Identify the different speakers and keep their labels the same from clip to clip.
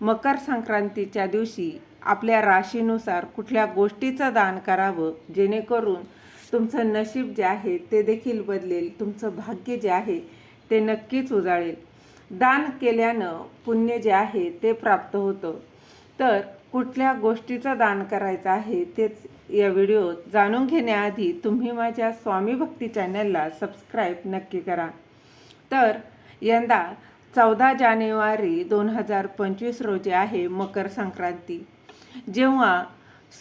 Speaker 1: मकर संक्रांतीच्या दिवशी आपल्या राशीनुसार कुठल्या गोष्टीचं दान करावं जेणेकरून तुमचं नशीब जे आहे ते देखील बदलेल तुमचं भाग्य जे आहे ते नक्कीच उजाळेल. दान केल्यानं पुण्य जे आहे ते प्राप्त होतं. तर कुठल्या गोष्टीचं दान करायचं आहे तेच या व्हिडिओत जाणून घेण्याआधी तुम्ही माझ्या स्वामी भक्ती चॅनलला सबस्क्राईब नक्की करा. तर यंदा चौदा जानेवारी दोन हजार पंचवीस रोजी आहे मकर संक्रांती. जेव्हा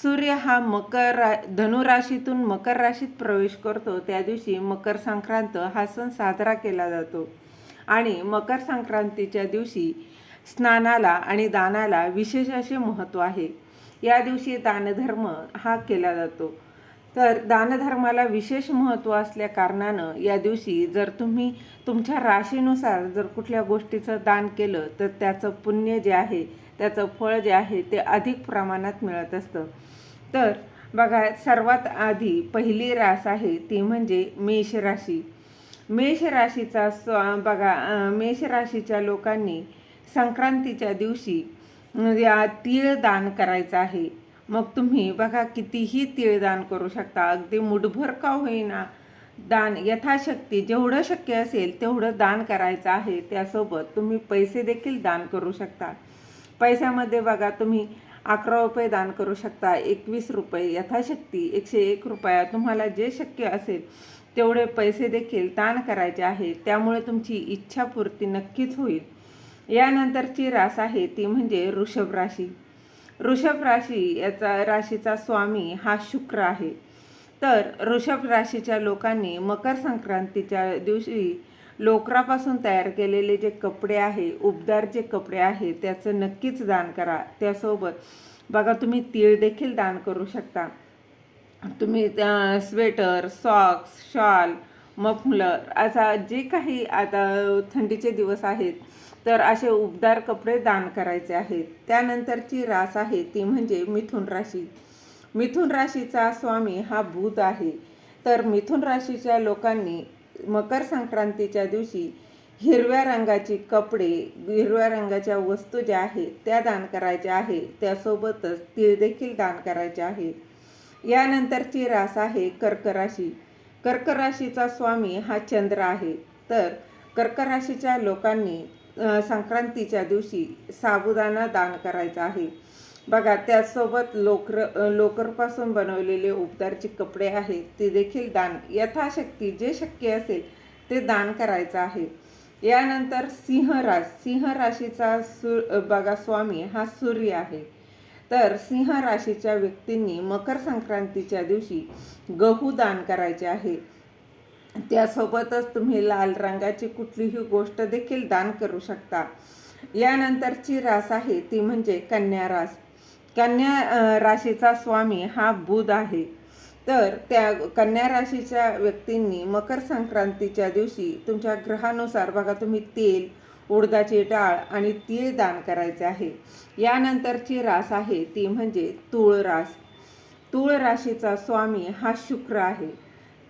Speaker 1: सूर्य हा मकर रा धनुराशीतून मकर राशीत प्रवेश करतो त्या दिवशी मकर संक्रांत हा सण साजरा केला जातो. आणि मकर संक्रांतीच्या दिवशी स्नानाला आणि दानाला विशेष असे महत्त्व आहे. या दिवशी दानधर्म हा केला जातो. तर दानधर्माला विशेष महत्त्व असल्या कारणानं या दिवशी जर तुम्ही तुमच्या राशीनुसार जर कुठल्या गोष्टीचं दान केलं तर त्याचं पुण्य जे आहे त्याचं फळ जे आहे ते अधिक प्रमाणात मिळत असतं. तर बघा सर्वात आधी पहिली रास आहे ती म्हणजे मेष राशी. मेष राशीचा स्व बघा मेष राशीच्या लोकांनी संक्रांतीच्या दिवशी या तीळ दान करायचं आहे. मग तुम्ही बघा कितीही तीळ दान करू शकता. अगदी मुठभर का होईना दान यथाशक्ती जेवढं शक्य असेल तेवढं दान करायचं आहे. त्यासोबत तुम्ही पैसे देखील दान करू शकता. पैशामध्ये बघा तुम्ही अकरा रुपये दान करू शकता एकवीस रुपये यथाशक्ती एकशे एक रुपया. तुम्हाला जे शक्य असेल तेवढे पैसे देखील दान करायचे आहे. त्यामुळे तुमची इच्छापूर्ती नक्कीच होईल. यानंतरची रास आहे ती म्हणजे ऋषभ राशी. ऋषभ राशी याचा राशीचा स्वामी हा शुक्र आहे. तर ऋषभ राशीच्या लोकांनी मकर संक्रांतीच्या दिवशी लोकरापासून तयार केलेले जे कपडे आहे उबदार जे कपडे आहे त्याचं नक्कीच दान करा. त्यासोबत बघा तुम्ही तीळ देखील दान करू शकता. तुम्ही त्या स्वेटर सॉक्स शॉल मफलर असा जे काही आता थंडीचे दिवस आहेत तर असे उबदार कपडे दान करायचे आहेत. त्यानंतरची रास आहे ती म्हणजे मिथुन राशी. मिथुन राशीचा स्वामी हा बुध आहे. तर मिथुन राशीच्या लोकांनी मकर संक्रांतीच्या दिवशी हिरव्या रंगाची कपडे हिरव्या रंगाच्या वस्तू ज्या आहेत त्या दान करायच्या आहे त्यासोबतच तीळ देखील दान करायचे आहे. यानंतरची रास आहे कर्क राशी कर्क राशीचा स्वामी हा चंद्र आहे. तर कर्क राशीच्या लोकांनी संक्रांतीच्या दिवशी साबुदाणा दान करायचा आहे. बघा त्याचसोबत लोकर लोकरपासून बनवलेले उबदारचे कपडे आहेत ते देखील दान यथाशक्ती जे शक्य असेल ते दान करायचं आहे. यानंतर सिंहराज सिंह राशीचा सु बघा स्वामी हा सूर्य आहे. तर सिंह राशीच्या व्यक्तींनी मकर संक्रांतीच्या दिवशी गहू दान करायचे आहे. त्यासोबतच तुम्ही लाल रंगाची कुठलीही गोष्ट देखील दान करू शकता. यानंतरची रास आहे ती म्हणजे कन्या रास. कन्या राशीचा स्वामी हा बुध आहे. तर त्या कन्या राशीच्या व्यक्तींनी मकर संक्रांतीच्या दिवशी तुमच्या ग्रहानुसार बघा तुम्ही तेल उडदाची डाळ आणि तीळ दान करायचे आहे. यानंतरची रास आहे ती म्हणजे तूळ रास तूळ राशीचा स्वामी हा शुक्र आहे.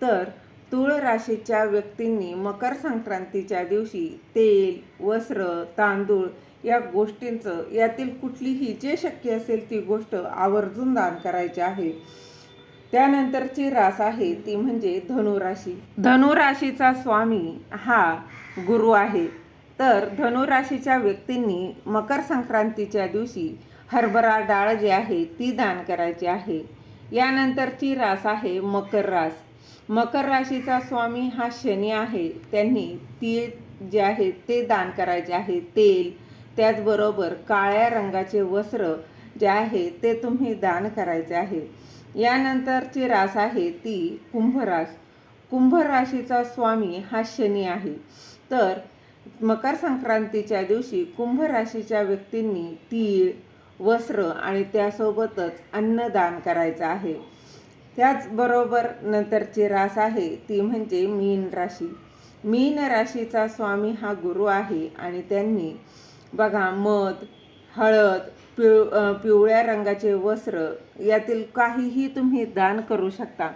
Speaker 1: तर तुळ राशीच्या व्यक्तींनी मकर संक्रांतीच्या दिवशी तेल वस्त्र तांदूळ या गोष्टींचं यातील कुठलीही जे शक्य असेल ती गोष्ट आवर्जून दान करायची आहे. त्यानंतरची रास आहे ती म्हणजे धनुराशी. धनुराशीचा स्वामी हा गुरु आहे. तर धनुराशीच्या व्यक्तींनी मकर संक्रांतीच्या दिवशी हरभरा डाळ जी आहे ती दान करायची आहे. यानंतरची रास आहे मकर रास. मकर राशीचा स्वामी हा शनी आहे. त्यांनी तीळ जे आहे ते दान करायचे आहे. तेल त्याचबरोबर काळ्या रंगाचे वस्त्र जे आहे ते तुम्ही दान करायचे आहे. यानंतरची रास आहे ती कुंभरास कुंभ राशीचा स्वामी हा शनी आहे. तर मकर संक्रांतीच्या दिवशी कुंभ राशीच्या व्यक्तींनी तीळ वस्त्र आणि त्यासोबतच अन्नदान करायचं आहे. त्याचबरोबर नंतरची रास आहे ती म्हणजे मीन राशी. मीन राशीचा स्वामी हा गुरु आहे आणि त्यांनी बघा मध हळद पिव पिवळ्या रंगाचे वस्त्र यातील काहीही तुम्ही दान करू शकता.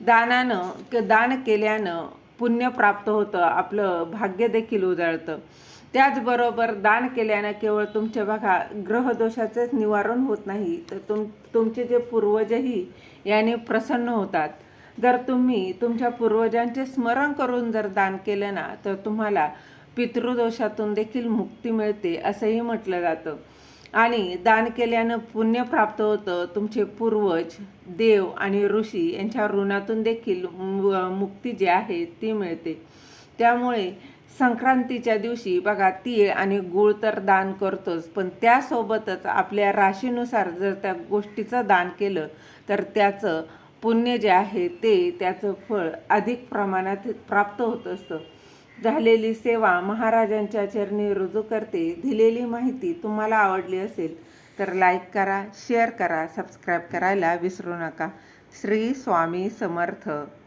Speaker 1: दानानं दान केल्यानं पुण्य प्राप्त होतं आपलं भाग्य देखील उजळतं. त्याचबरोबर दान केल्यानं केवळ तुमच्या बघा ग्रहदोषाचंच निवारण होत नाही. तर तुम तुमचे जे पूर्वजही याने प्रसन्न होतात. जर तुम्ही तुमच्या पूर्वजांचे स्मरण करून जर दान केलं ना तर तुम्हाला पितृदोषातून देखील मुक्ती मिळते असंही म्हटलं जातं. आणि दान केल्यानं पुण्य प्राप्त होतं. तुमचे पूर्वज देव आणि ऋषी यांच्या ऋणातून देखील मुक्ती जी आहे ती मिळते. त्यामुळे संक्रांतीच्या दिवशी बघा तीळ आणि गूळ तर दान करतोच पण त्यासोबतच आपल्या राशीनुसार जर त्या गोष्टीचं दान केलं तर त्याचं पुण्य जे आहे ते त्याचं फळ अधिक प्रमाणात प्राप्त होत असतं. झालेली सेवा महाराजांच्या चरणी रुजू करते. दिलेली माहिती तुम्हाला आवडली असेल तर लाईक करा शेअर करा सबस्क्राईब करायला विसरू नका. श्री स्वामी समर्थ.